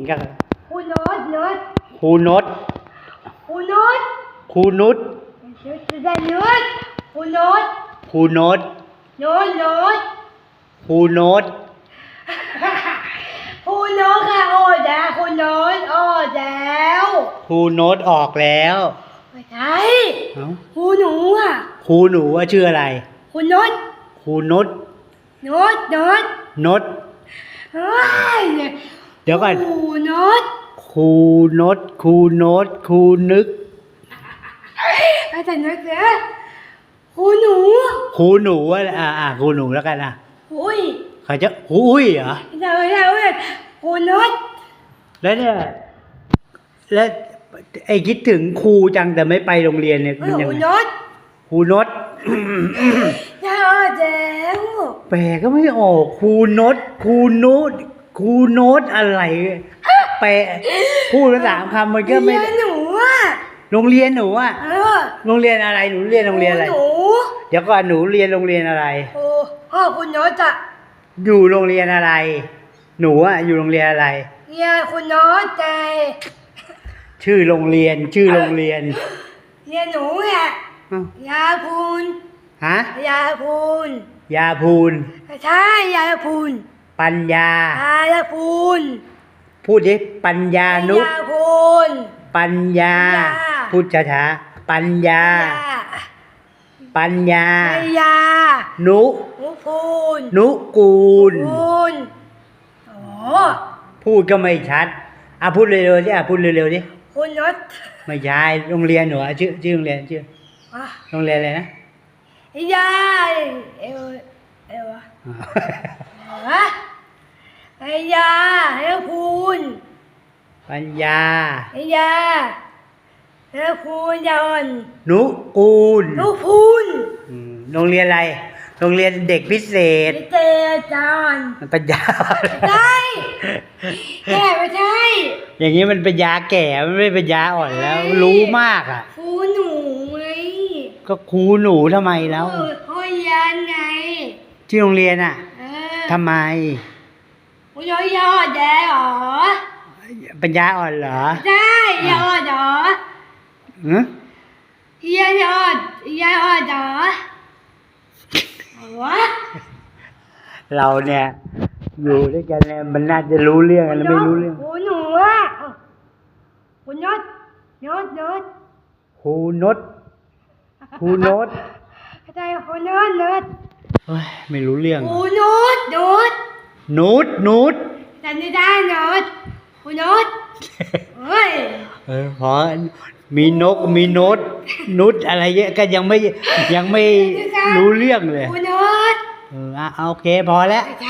งกับครูโน้ตโน้ตครูนดครูโน้ตครูนุชจะได้โน้ตครูโน้ตครูนดโน้ตโน้ตครูนดครูโน้ตค่ะโอ้แล้วครูโน้ตโอ้แล้วครูนดออกแล้วไม่ใช่เอ้าครูหนูอะครูหนูว่าชื่ออะไรครูโน้ตครูนดโน้ตโน้ตนดเฮ้ย เดี๋ยวก่อนครูโน้ตครูนดครูนดครูนึกอาจารย์นึกเสียครูหนูครูหนูว่าอ่าอ่าครูหนูแล้วกันอะอุ้ยเขาจะครูอุ้ยเหรอเดี๋ยวเดี๋ยวเดี๋ยวครูโน้ตแล้วเนี่ยแล้วไอ้คิดถึงครูจังแต่ไม่ไปโรงเรียนเนี่ยเอมันอยังครูไงโน้ตครูนดเดี๋ยวเดี๋ยวแปลก็ไม่ออกครูนดครูโนด ครูโนดอะไรแปลพูดภาษามคำมันก็ไม่เรียนหนูอะโรงเรียนหนูอะเออโรงเรียนอะไรหนูเรียนโรงเรียนอะไรหนูเดี๋ยวก่อนหนูเรียนโรงเรียนอะไรโอ้พ่อคุณโน้ตอะอยู่โรงเรียนอะไร หนูอะอยู่โรงเรียนอะไรเนี่ยคุณโน้ตใจชื่อโรงเรียนชื่อโรงเรียน เรียนหนูอะอ้าวยาพูนฮะยาพูนยาพูนใช่ยาพูน ปัญญายาพูนพูดดิปัญญานุ ยาพูน ปัญญา ปัญญา พูดช้าๆปัญญาปัญญายานุหนูพูนนุกูล พูนโอ้พูดก็ไม่ชัดอะพูดเร็วๆสิอะพูดเร็วๆสิคุณโน้ตไม่ใช่โรงเรียนหนูอะชื่อชื่อโรงเรียนชื่ออะโรงเรียนอะไรนะ ยาเอวเอวอะฮะยาเอวพูน ปัญญาไอ้ยาแล้วพูนยอนนุกูลลูกพูนอืมโรงเรียนอะไร โรงเรียนเด็กพิเศษไอ้เตจอนมันปัญญาใช่แก่ไม่ใช่อย่างนี้มันเป็นยาแก่มันไม่เป็นยาอ่อนแล้ว รู้มากอะครูหนูไงก็ครูหนูทำไมแล้ว เออพ่อยันไง ที่โรงเรียนอะเออทำไม คุณยอยอดแดหรอ ปัญญาอ่อนเหรอใช่ยอดเหรอหือเฮียยอดเฮียยอดเหรอวะเราเนี่ย อยู่ด้วยกันเนี่ยมันน่าจะรู้เรื่องกันแล้วไม่รู้เรื่องครูหนูอะเอ้าคุณยศยศยศครูนดครูโนดใช่คุณยศยศเฮ้ยไม่รู้เรื่องครูนุชนุชนูดนูดจำไม่ได้นุ ชครูนุชเฮ้ยเออพอมีนกมีโนดนุดอะไรเงี้ยก็ยังไม่ยังไม่รู้เรื่องเลยครูนุชเอออะโอเคพอแล้วใช่